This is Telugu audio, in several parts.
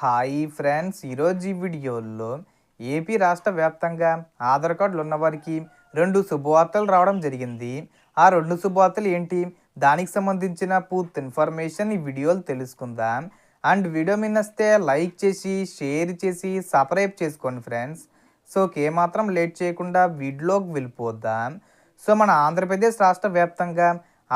హాయ్ ఫ్రెండ్స్ ఈరోజు ఈ వీడియోలో ఏపీ రాష్ట్ర వ్యాప్తంగా ఆధార్ కార్డులు ఉన్నవారికి రెండు శుభవార్తలు రావడం జరిగింది. ఆ రెండు శుభవార్తలు ఏంటి? దానికి సంబంధించిన పూర్తి ఇన్ఫర్మేషన్ ఈ వీడియోలు తెలుసుకుందాం. అండ్ వీడియో మిన్నస్తే లైక్ చేసి షేర్ చేసి సబ్స్క్రైబ్ చేసుకోండి ఫ్రెండ్స్. సో ఏమాత్రం లేట్ చేయకుండా వీడియోకి వెళ్ళిపోద్దాం సో మన ఆంధ్రప్రదేశ్ రాష్ట్ర వ్యాప్తంగా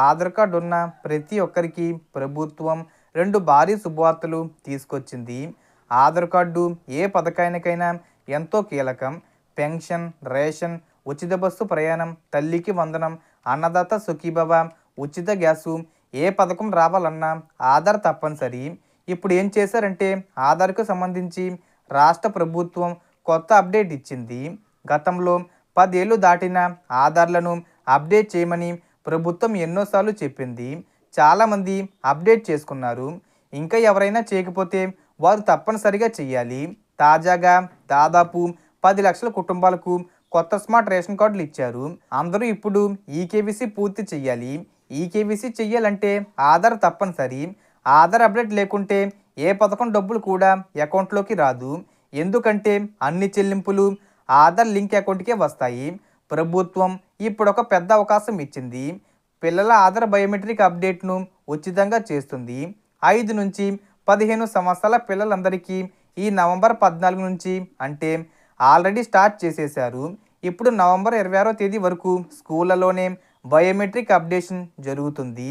ఆధార్ కార్డు ఉన్న ప్రతి ఒక్కరికి ప్రభుత్వం రెండు భారీ శుభవార్తలు తీసుకొచ్చింది. ఆధార్ కార్డు ఏ పథకానికైనా ఎంతో కీలకం. పెన్షన్ రేషన్ ఉచిత బస్సు ప్రయాణం తల్లికి వందనం అన్నదాత సుఖీభవ ఉచిత గ్యాసు ఏ పథకం రావాలన్నా ఆధార్ తప్పనిసరి. ఇప్పుడు ఏం చేశారంటే ఆధార్కు సంబంధించి రాష్ట్ర ప్రభుత్వం కొత్త అప్డేట్ ఇచ్చింది. గతంలో పదేళ్ళు దాటిన ఆధార్లను అప్డేట్ చేయమని ప్రభుత్వం ఎన్నోసార్లు చెప్పింది. చాలామంది అప్డేట్ చేసుకున్నారు. ఇంకా ఎవరైనా చేయకపోతే వారు తప్పనిసరిగా చేయాలి. తాజాగా దాదాపు పది లక్షల కుటుంబాలకు కొత్త స్మార్ట్ రేషన్ కార్డులు ఇచ్చారు. అందరూ ఇప్పుడు ఈకేవీసీ పూర్తి చేయాలి. ఈకేవీసీ చెయ్యాలంటే ఆధార్ తప్పనిసరి. ఆధార్ అప్డేట్ లేకుంటే ఏ పథకం డబ్బులు కూడా అకౌంట్లోకి రాదు. ఎందుకంటే అన్ని చెల్లింపులు ఆధార్ లింక్ అకౌంట్కే వస్తాయి. ప్రభుత్వం ఇప్పుడు ఒక పెద్ద అవకాశం ఇచ్చింది. పిల్లల ఆధార్ బయోమెట్రిక్ అప్డేట్ను ఉచితంగా చేస్తుంది. ఐదు నుంచి పదిహేను సంవత్సరాల పిల్లలందరికీ ఈ నవంబర్ పద్నాలుగు నుంచి అంటే ఆల్రెడీ స్టార్ట్ చేసేశారు. ఇప్పుడు నవంబర్ ఇరవై ఆరో తేదీ వరకు స్కూళ్ళలోనే బయోమెట్రిక్ అప్డేషన్ జరుగుతుంది.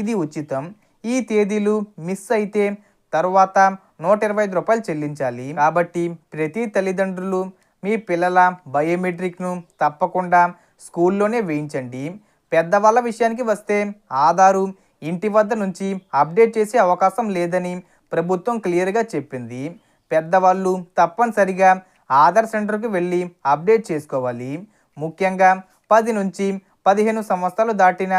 ఇది ఉచితం. ఈ తేదీలు మిస్ అయితే తర్వాత నూట ఇరవై ఐదు రూపాయలు చెల్లించాలి. కాబట్టి ప్రతి తల్లిదండ్రులు మీ పిల్లల బయోమెట్రిక్ను తప్పకుండా స్కూల్లోనే వేయించండి. పెద్దవాళ్ళ విషయానికి వస్తే ఆధారు ఇంటి వద్ద నుంచి అప్డేట్ చేసే అవకాశం లేదని ప్రభుత్వం క్లియర్గా చెప్పింది. పెద్దవాళ్ళు తప్పనిసరిగా ఆధార్ సెంటర్కి వెళ్ళి అప్డేట్ చేసుకోవాలి. ముఖ్యంగా పది నుంచి పదిహేను సంవత్సరాలు దాటిన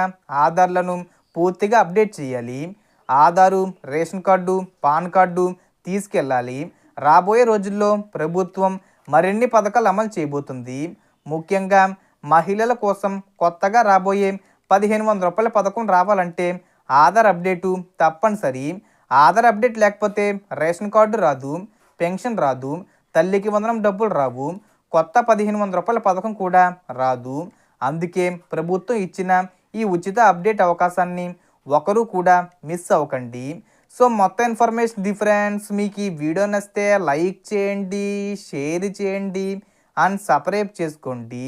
ఆధార్లను పూర్తిగా అప్డేట్ చేయాలి. Aadhaar ration card PAN card తీసుకెళ్ళాలి. రాబోయే రోజుల్లో ప్రభుత్వం మరిన్ని పథకాలు అమలు చేయబోతుంది. ముఖ్యంగా మహిళల కోసం కొత్తగా రాబోయే పదిహేను వందల రూపాయల పథకం రావాలంటే ఆధార్ అప్డేటు తప్పనిసరి. ఆధార్ అప్డేట్ లేకపోతే రేషన్ కార్డు రాదు పెన్షన్ రాదు తల్లికి వందనం డబ్బులు రావు కొత్త పదిహేను వందల రూపాయల పథకం కూడా రాదు. అందుకే ప్రభుత్వం ఇచ్చిన ఈ ఉచిత అప్డేట్ అవకాశాన్ని ఒకరు కూడా మిస్ అవ్వకండి. సో మొత్తం ఇన్ఫర్మేషన్ డిఫరెన్స్ మీకు ఈ వీడియో నచ్చితే లైక్ చేయండి షేర్ చేయండి అండ్ సబ్స్క్రైబ్ చేసుకోండి.